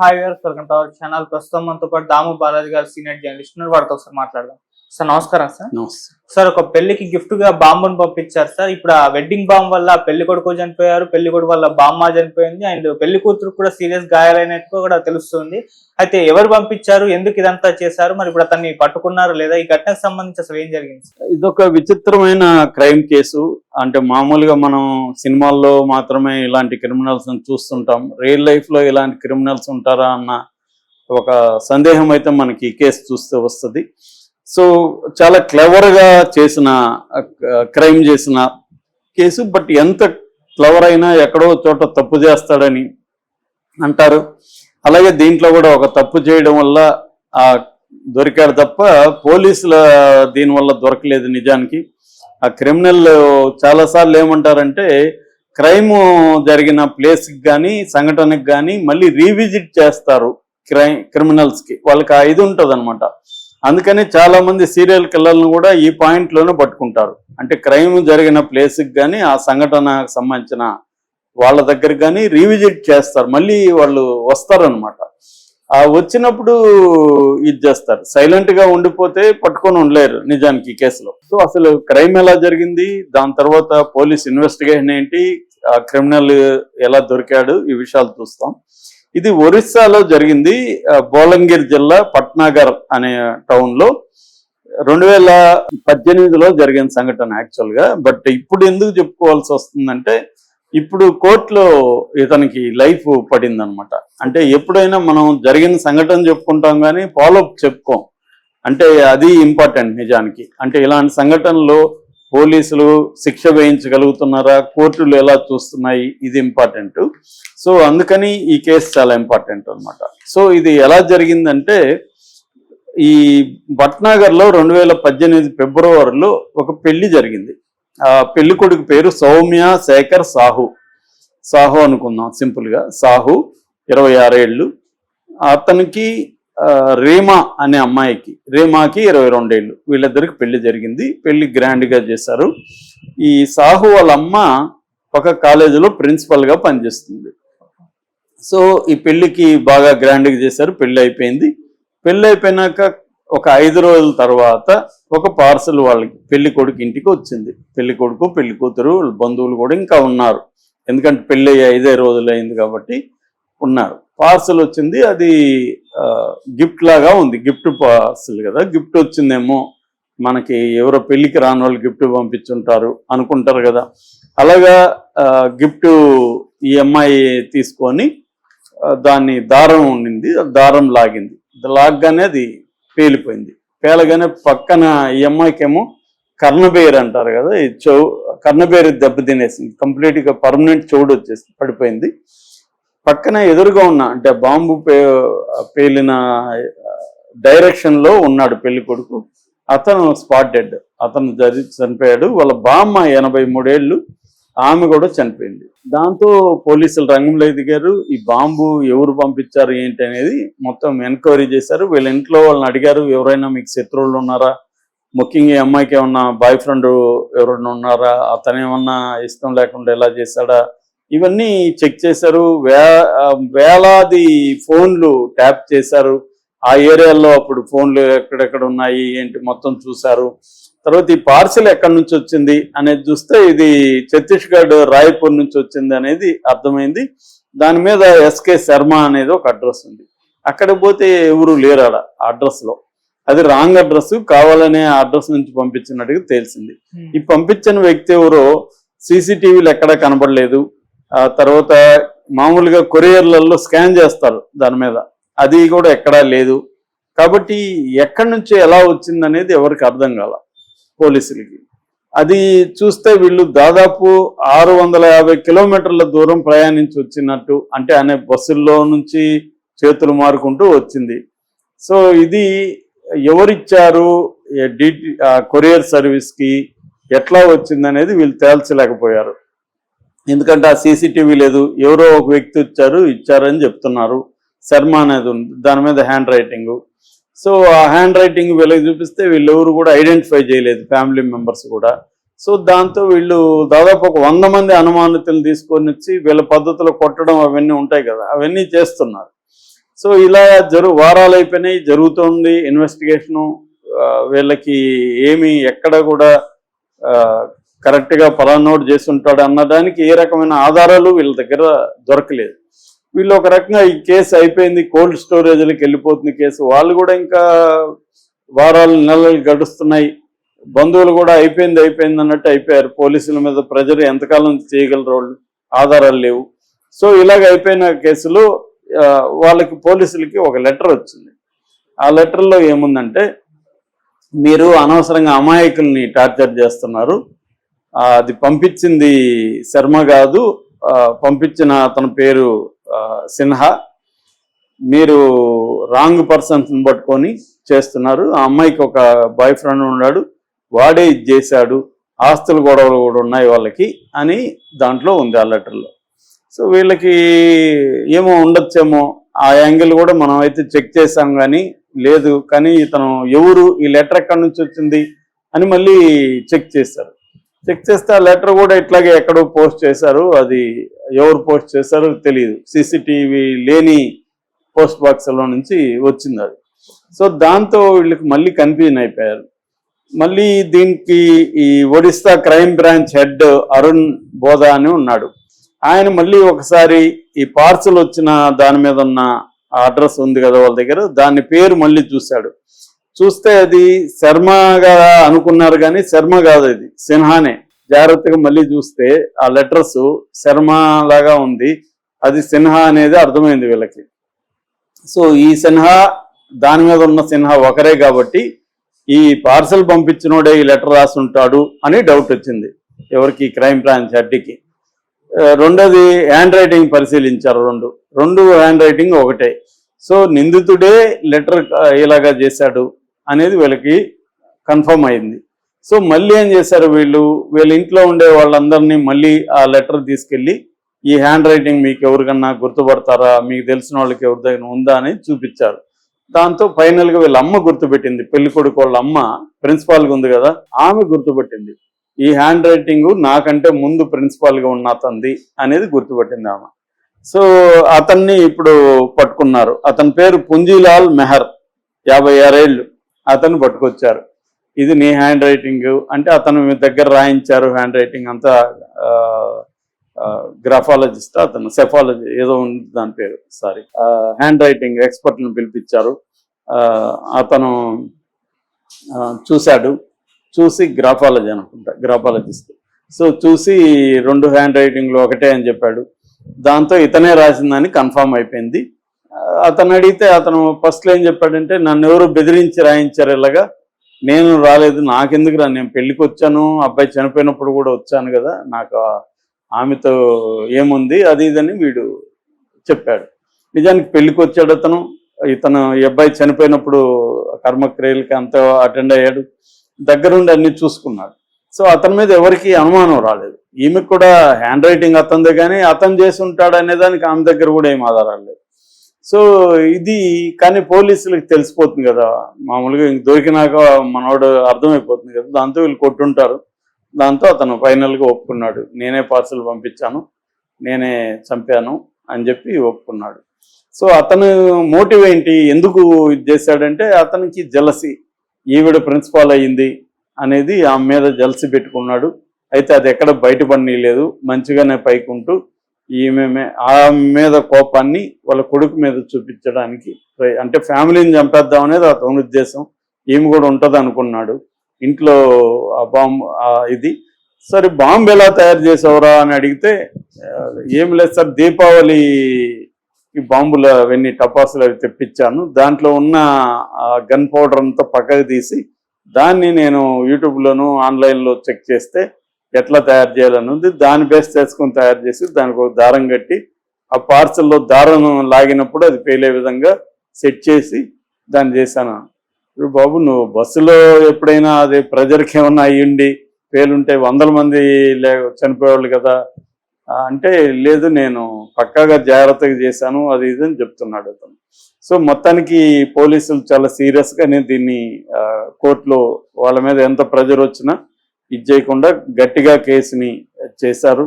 Hi welcome to our channel. ప్రస్తుతం మనతో పాటు దాము బాలాజీ గారు సీనియర్ జర్నలిస్ట్ ఉన్నారు. వారితో ఒకసారి మాట్లాడదాం. సార్ నమస్కారం సార్. నమస్తే. సార్ ఒక పెళ్ళికి గిఫ్ట్గా బాంబును పంపించారు సార్. ఇప్పుడు ఆ వెడ్డింగ్ బాంబ్ వల్ల పెళ్ళి కొడుకు చనిపోయారు పెళ్ళి కొడుకు వల్ల బామ్మ చనిపోయింది అండ్ పెళ్ళి కూతురు కూడా సీరియస్ గాయాలైనట్టు కూడా తెలుస్తుంది. అయితే ఎవరు పంపించారు ఎందుకు ఇదంతా చేశారు? మరి ఇప్పుడు అతన్ని పట్టుకున్నారు లేదా? ఈ ఘటనకు సంబంధించి అసలు ఏం జరిగింది సార్? ఇదొక విచిత్రమైన క్రైమ్ కేసు. అంటే మామూలుగా మనం సినిమాల్లో మాత్రమే ఇలాంటి క్రిమినల్స్ చూస్తుంటాం. రియల్ లైఫ్లో ఇలాంటి క్రిమినల్స్ ఉంటారా అన్న ఒక సందేహం అయితే మనకి ఈ కేసు చూస్తే వస్తుంది. సో చాలా క్లెవర్గా చేసిన క్రైమ్ చేసిన కేసు బట్ ఎంత క్లవర్ అయినా ఎక్కడో చోట తప్పు చేస్తాడని అంటారు. అలాగే దీంట్లో కూడా ఒక తప్పు చేయడం వల్ల దొరికాడు తప్ప పోలీసుల దీనివల్ల దొరకలేదు నిజానికి. ఆ క్రిమినల్ చాలాసార్లు ఏమంటారంటే క్రైమ్ జరిగిన ప్లేస్కి కానీ సంఘటనకి కానీ మళ్ళీ రీవిజిట్ చేస్తారు క్రై క్రిమినల్స్కి. వాళ్ళకి ఆ ఇది ఉంటుంది అనమాట అందుకని చాలా మంది సీరియల్ కిల్లర్లను కూడా ఈ పాయింట్లోనే పట్టుకుంటారు. అంటే క్రైమ్ జరిగిన ప్లేస్కి కానీ ఆ సంఘటనకు సంబంధించిన వాళ్ళ దగ్గర కానీ రీవిజిట్ చేస్తారు. మళ్ళీ వాళ్ళు వస్తారనమాట ఆ వచ్చినప్పుడు ఇది చేస్తారు. సైలెంట్గా ఉండిపోతే పట్టుకొని ఉండలేరు నిజానికి ఈ కేసులో సో అసలు క్రైమ్ ఎలా జరిగింది? దాని తర్వాత పోలీస్ ఇన్వెస్టిగేషన్ ఏంటి? ఆ క్రిమినల్ ఎలా దొరికాడు? ఈ విషయాలు చూస్తాం. ఇది ఒరిస్సాలో జరిగింది బోలంగిర్ జిల్లా పట్నాగర్ అనే టౌన్లో రెండు వేల పద్దెనిమిదిలో జరిగిన సంఘటన యాక్చువల్గా బట్ ఇప్పుడు ఎందుకు చెప్పుకోవాల్సి వస్తుందంటే ఇప్పుడు కోర్టులో ఇతనికి లైఫ్ పడింది అనమాట అంటే ఎప్పుడైనా మనం జరిగిన సంఘటన చెప్పుకుంటాం కానీ ఫాలోఅప్ చెప్పుకోం. అంటే అది ఇంపార్టెంట్ నిజానికి. అంటే ఇలాంటి సంఘటనలో పోలీసులు శిక్ష వేయించగలుగుతున్నారా? కోర్టులు ఎలా చూస్తున్నాయి? ఇది ఇంపార్టెంట్. సో అందుకని ఈ కేసు చాలా ఇంపార్టెంట్ అన్నమాట. సో ఇది ఎలా జరిగిందంటే ఈ భట్నాగర్లో రెండు వేల పద్దెనిమిది ఫిబ్రవరిలో ఒక పెళ్ళి జరిగింది. ఆ పెళ్ళి కొడుకు పేరు సౌమ్య శేఖర్ సాహు. సాహు అనుకుందాం సింపుల్గా. సాహు ఇరవై ఆరేళ్ళు. అతనికి రీమా అనే అమ్మాయికి రీమాకి ఇరవై రెండేళ్ళు. వీళ్ళిద్దరికి పెళ్ళి జరిగింది. పెళ్ళి గ్రాండ్గా చేశారు. ఈ సాహు వాళ్ళ అమ్మ ఒక కాలేజీలో ప్రిన్సిపల్గా పనిచేస్తుంది. సో ఈ పెళ్ళికి బాగా గ్రాండ్గా చేశారు. పెళ్ళి అయిపోయింది. పెళ్ళి అయిపోయినాక ఒక ఐదు రోజుల తర్వాత ఒక పార్సల్ వాళ్ళకి పెళ్ళి కొడుకు ఇంటికి వచ్చింది. పెళ్ళి కొడుకు పెళ్ళి కూతురు బంధువులు కూడా ఇంకా ఉన్నారు. ఎందుకంటే పెళ్ళి అయ్యి ఐదే రోజులు అయింది కాబట్టి ఉన్నారు. పార్సల్ వచ్చింది. అది గిఫ్ట్ లాగా ఉంది. గిఫ్ట్ పార్సల్ కదా. గిఫ్ట్ వచ్చిందేమో మనకి ఎవరో పెళ్ళికి రాని వాళ్ళు గిఫ్ట్ పంపించుంటారు అనుకుంటారు కదా. అలాగా గిఫ్ట్ ఈ అమ్మాయి తీసుకొని దాన్ని దారం ఉండింది. దారం లాగింది. లాగ్గానే అది పేలిపోయింది. పేలగానే పక్కన ఈ అమ్మాయికేమో కర్ణబేర్ అంటారు కదా. ఈ చెవు కర్ణబేరు దెబ్బ తినేసింది. కంప్లీట్గా పర్మనెంట్ చెవుడు వచ్చేసి పడిపోయింది. పక్కన ఎదురుగా ఉన్న అంటే బాంబు పే పేలిన డైరెక్షన్లో ఉన్నాడు పెళ్ళి కొడుకు. అతను స్పాట్ డెడ్ అతను జరి చనిపోయాడు. వాళ్ళ బామ్మ ఎనభై మూడేళ్ళు. ఆమె కూడా చనిపోయింది. దాంతో పోలీసులు రంగంలో దిగారు. ఈ బాంబు ఎవరు పంపించారు ఏంటి అనేది మొత్తం ఎంక్వైరీ చేశారు. వీళ్ళ ఇంట్లో వాళ్ళని అడిగారు. ఎవరైనా మీకు శత్రువులు ఉన్నారా? ముఖ్యంగా ఈ అమ్మాయికి ఏమన్నా బాయ్ ఫ్రెండ్ ఎవరైనా ఉన్నారా? అతను ఏమన్నా ఇష్టం లేకుండా ఎలా చేశాడా? ఇవన్నీ చెక్ చేశారు. వేలాది ఫోన్లు ట్యాప్ చేశారు. ఆ ఏరియాలో అప్పుడు ఫోన్లు ఎక్కడెక్కడ ఉన్నాయి ఏంటి మొత్తం చూశారు. తర్వాత ఈ పార్సిల్ ఎక్కడి నుంచి వచ్చింది అనేది చూస్తే ఇది ఛత్తీస్గఢ్ రాయ్పూర్ నుంచి వచ్చింది అనేది అర్థమైంది. దాని మీద ఎస్కే శర్మ అనేది ఒక అడ్రస్ ఉంది. అక్కడ పోతే ఎవరు లేరు ఆడ ఆ అడ్రస్లో అది రాంగ్ అడ్రస్ కావాలనే ఆ అడ్రస్ నుంచి పంపించినట్టుగా తెలిసింది. ఈ పంపించిన వ్యక్తి ఎవరో సీసీటీవీలు ఎక్కడ కనబడలేదు. తర్వాత మామూలుగా కొరియర్లలో స్కాన్ చేస్తారు దాని మీద. అది కూడా ఎక్కడా లేదు. కాబట్టి ఎక్కడి నుంచి ఎలా వచ్చిందనేది ఎవరికి అర్థం కాల పోలీసులకి. అది చూస్తే వీళ్ళు దాదాపు ఆరు వందల యాభై కిలోమీటర్ల దూరం ప్రయాణించి వచ్చినట్టు అంటే అనే బస్సుల్లో నుంచి చేతులు మారుకుంటూ వచ్చింది. సో ఇది ఎవరిచ్చారు? డిటి కొరియర్ సర్వీస్కి ఎట్లా వచ్చిందనేది వీళ్ళు తేల్చలేకపోయారు. ఎందుకంటే ఆ సీసీటీవీ లేదు ఎవరో ఒక వ్యక్తి వచ్చారు ఇచ్చారని చెప్తున్నారు. శర్మ అనేది ఉంది దాని మీద హ్యాండ్ రైటింగ్. సో ఆ హ్యాండ్ రైటింగ్ వీళ్ళకి చూపిస్తే వీళ్ళెవరు కూడా ఐడెంటిఫై చేయలేదు ఫ్యామిలీ మెంబర్స్ కూడా. సో దాంతో వీళ్ళు దాదాపు ఒక వంద మంది అనుమానితులు తీసుకొని వచ్చి వీళ్ళ పద్ధతిలో కొట్టడం అవన్నీ ఉంటాయి కదా అవన్నీ చేస్తున్నారు. సో ఇలా జరు వారాలు అయిపోయినాయి జరుగుతోంది ఇన్వెస్టిగేషను వీళ్ళకి ఏమి ఎక్కడ కూడా కరెక్ట్గా పలానోడు చేసి ఉంటాడు అన్నదానికి ఏ రకమైన ఆధారాలు వీళ్ళ దగ్గర దొరకలేదు. వీళ్ళు ఒక రకంగా ఈ కేసు అయిపోయింది కోల్డ్ స్టోరేజ్లకు వెళ్ళిపోతుంది కేసు. వాళ్ళు కూడా ఇంకా వారాలు నెలలు గడుస్తున్నాయి. బంధువులు కూడా అయిపోయింది అయిపోయింది అన్నట్టు అయిపోయారు. పోలీసుల మీద ప్రజలు ఎంతకాలం చేయగలరు వాళ్ళు? ఆధారాలు లేవు. సో ఇలాగ అయిపోయిన కేసులో వాళ్ళకి పోలీసులకి ఒక లెటర్ వచ్చింది. ఆ లెటర్లో ఏముందంటే మీరు అనవసరంగా అమాయకుల్ని టార్చర్ చేస్తున్నారు. అది పంపించింది శర్మ కాదు పంపించిన అతని పేరు సిన్హా. మీరు రాంగ్ పర్సన్స్ పట్టుకొని చేస్తున్నారు. ఆ అమ్మాయికి ఒక బాయ్ ఫ్రెండ్ ఉన్నాడు వాడే ఇది చేశాడు ఆస్తుల గొడవలు కూడా ఉన్నాయి వాళ్ళకి అని దాంట్లో ఉంది ఆ లెటర్లో. సో వీళ్ళకి ఏమో ఉండొచ్చేమో ఆ యాంగిల్ కూడా మనం అయితే చెక్ చేసాం కానీ లేదు కానీ ఇతను ఎవరు ఈ లెటర్ ఎక్కడి నుంచి వచ్చింది అని మళ్ళీ చెక్ చేశారు. చెక్ చేస్తే ఆ లెటర్ కూడా ఇట్లాగే ఎక్కడో పోస్ట్ చేశారు. అది ఎవరు పోస్ట్ చేశారో తెలియదు సీసీటీవీ లేని పోస్ట్ బాక్స్లో నుంచి వచ్చింది అది. సో దాంతో వీళ్ళకి మళ్ళీ కన్ఫ్యూజన్ అయిపోయారు. మళ్ళీ దీనికి ఈ Odisha crime branch head Arun Bodha అని ఉన్నాడు. ఆయన మళ్ళీ ఒకసారి ఈ పార్సల్ వచ్చిన దాని మీద ఉన్న అడ్రస్ ఉంది కదా వాళ్ళ దగ్గర దాని పేరు మళ్ళీ చూశాడు. చూస్తే అది శర్మగా అనుకున్నారు కానీ శర్మ కాదు అది. సిన్హానే. జాగ్రత్తగా మళ్ళీ చూస్తే ఆ లెటర్స్ శర్మ లాగా ఉంది. అది సిన్హా అనేది అర్థమైంది వీళ్ళకి. సో ఈ సిన్హా దాని మీద ఉన్న సిన్హా ఒకరే కాబట్టి ఈ పార్సల్ పంపించినోడే ఈ లెటర్ రాసి ఉంటాడు అని డౌట్ వచ్చింది. ఎవరికి? క్రైమ్ బ్రాంచ్ హెడ్కి రెండోది హ్యాండ్ రైటింగ్ పరిశీలించారు రెండు. రెండు హ్యాండ్ రైటింగ్ ఒకటే. సో నిందితుడే లెటర్ ఇలాగా చేశాడు. అనేది వీళ్ళకి కన్ఫర్మ్ అయింది. సో మళ్ళీ ఏం చేశారు వీళ్ళు? వీళ్ళ ఇంట్లో ఉండే వాళ్ళందరినీ మళ్ళీ ఆ లెటర్ తీసుకెళ్ళి ఈ హ్యాండ్ రైటింగ్ మీకు ఎవరికన్నా గుర్తుపడతారా? మీకు తెలిసిన వాళ్ళకి ఎవరి దగ్గర ఉందా అని చూపించారు. దాంతో ఫైనల్గా వీళ్ళ అమ్మ గుర్తుపెట్టింది. పెళ్ళి కొడుకు వాళ్ళ అమ్మ ప్రిన్సిపాల్గా ఉంది కదా ఆమె గుర్తుపెట్టింది. ఈ హ్యాండ్ రైటింగ్ నాకంటే ముందు ప్రిన్సిపాల్గా ఉన్న అతంది అనేది గుర్తుపట్టింది ఆమె. సో అతన్ని ఇప్పుడు పట్టుకున్నారు. అతని పేరు పుంజీలాల్ మెహర్. యాభై ఆరేళ్ళు. అతను పట్టుకొచ్చారు. ఇది నీ హ్యాండ్ రైటింగ్. అంటే అతను మీ దగ్గర రాయించారు హ్యాండ్ రైటింగ్ అంతా గ్రాఫాలజిస్ట్ అతను సెఫాలజీ ఏదో ఉంది దాని పేరు సారీ. హ్యాండ్ రైటింగ్ ఎక్స్పర్ట్లను పిలిపించారు. అతను చూశాడు. చూసి గ్రాఫాలజీ అనుకుంటా గ్రాఫాలజిస్ట్. సో చూసి రెండు హ్యాండ్ రైటింగ్లు ఒకటే అని చెప్పాడు. దాంతో ఇతనే రాసిందని కన్ఫామ్ అయిపోయింది. అతను అడిగితే అతను ఫస్ట్లో ఏం చెప్పాడంటే నన్ను ఎవరు బెదిరించి రాయించారు ఇలాగా. నేను రాలేదు నాకెందుకు రా? నేను పెళ్ళికి వచ్చాను అబ్బాయి చనిపోయినప్పుడు కూడా వచ్చాను కదా నాకు ఆమెతో ఏముంది? అది ఇదని వీడు చెప్పాడు. నిజానికి పెళ్ళికి వచ్చాడు అతను. ఇతను ఈ అబ్బాయి చనిపోయినప్పుడు కర్మక్రియలకి అంత అటెండ్ అయ్యాడు. దగ్గరుండి అన్ని చూసుకున్నాడు. సో అతని మీద ఎవరికి అనుమానం రాలేదు. ఈమెకు కూడా హ్యాండ్ రైటింగ్ అతనిదే కానీ అతను చేసి ఉంటాడు అనే దానికి ఆమె దగ్గర కూడా ఏం ఆధారాలు లేదు సో ఇది కానీ పోలీసులకు తెలిసిపోతుంది కదా. మామూలుగా ఇంక దొరికినాక మనోడు అర్థమైపోతుంది కదా. దాంతో వీళ్ళు కొట్టుంటారు. దాంతో అతను ఫైనల్గా ఒప్పుకున్నాడు. నేనే పార్సల్ పంపించాను. నేనే చంపాను అని చెప్పి ఒప్పుకున్నాడు. సో అతను మోటివ్ ఏంటి? ఎందుకు ఇది చేశాడంటే అతనికి జలసి. ఈవిడ ప్రిన్సిపాల్ అయ్యింది అనేది ఆమె మీద జలసి పెట్టుకున్నాడు. అయితే అది ఎక్కడ బయటపడనీయలేదు. మంచిగానే పైకుంటూ ఈమె ఆమె మీద కోపాన్ని వాళ్ళ కొడుకు మీద చూపించడానికి అంటే ఫ్యామిలీని చంపేద్దాం అనేది అతని ఉద్దేశం. ఈమె కూడా ఉంటుంది అనుకున్నాడు. ఇంట్లో ఆ బాంబు ఇది సరే బాంబు ఎలా తయారు చేసావురా? అని అడిగితే ఏం లేదు సార్ దీపావళి ఈ బాంబులు అవన్నీ టపాసులు అవి తెప్పించాను. దాంట్లో ఉన్న గన్ పౌడర్ అంతా పక్కకు తీసి దాన్ని నేను యూట్యూబ్లోను ఆన్లైన్లో చెక్ చేస్తే ఎట్లా తయారు చేయాలని ఉంది. దాన్ని బేస్ చేసుకొని తయారు చేసి దానికి ఒక దారం కట్టి ఆ పార్సల్లో దారం లాగినప్పుడు అది పేలే విధంగా సెట్ చేసి దాన్ని చేశాను. ఇప్పుడు బాబు నువ్వు బస్సులో ఎప్పుడైనా అది ప్రజలకి ఏమన్నా అయ్యుండి పేలుంటే వందల మంది లే చనిపోయేవాళ్ళు కదా. అంటే లేదు నేను పక్కాగా జాగ్రత్తగా చేశాను అది ఇది అని చెప్తున్నాడు అతను. సో మొత్తానికి పోలీసులు చాలా సీరియస్గా నేను దీన్ని కోర్టులో వాళ్ళ మీద ఎంత ప్రెజర్ వచ్చినా ఇది చేయకుండా గట్టిగా కేసుని చేశారు.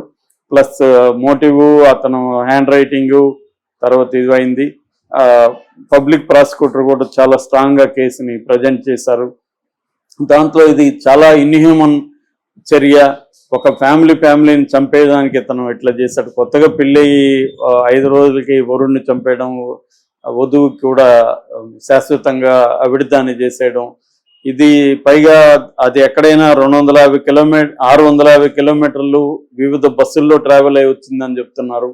ప్లస్ మోటివ్ అతను హ్యాండ్ రైటింగు తర్వాత ఇది అయింది. పబ్లిక్ ప్రాసిక్యూటర్ కూడా చాలా స్ట్రాంగ్గా కేసుని ప్రజెంట్ చేశారు. దాంట్లో ఇది చాలా ఇన్హ్యూమన్ చర్య. ఒక ఫ్యామిలీ ఫ్యామిలీని చంపేయడానికి ఇతను ఇట్లా చేశాడు? కొత్తగా పెళ్ళి ఐదు రోజులకి వరుణ్ణి చంపేయడం వధువుకి కూడా శాశ్వతంగా అవిడిదాన్ని చేసేయడం ఇది పైగా అది ఎక్కడైనా రెండు వందల యాభై కిలోమీటర్ ఆరు వందల యాభై కిలోమీటర్లు వివిధ బస్సుల్లో ట్రావెల్ అయి వచ్చిందని చెప్తున్నారు.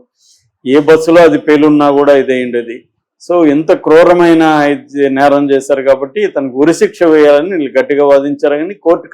ఏ బస్సులో అది పేలున్నా కూడా ఇదేంటిది సో ఎంత క్రూరమైన ఇది నేరం చేశారు కాబట్టి ఇతనికి ఉరిశిక్ష వేయాలని వీళ్ళు గట్టిగా వాదించారు. కానీ కోర్టు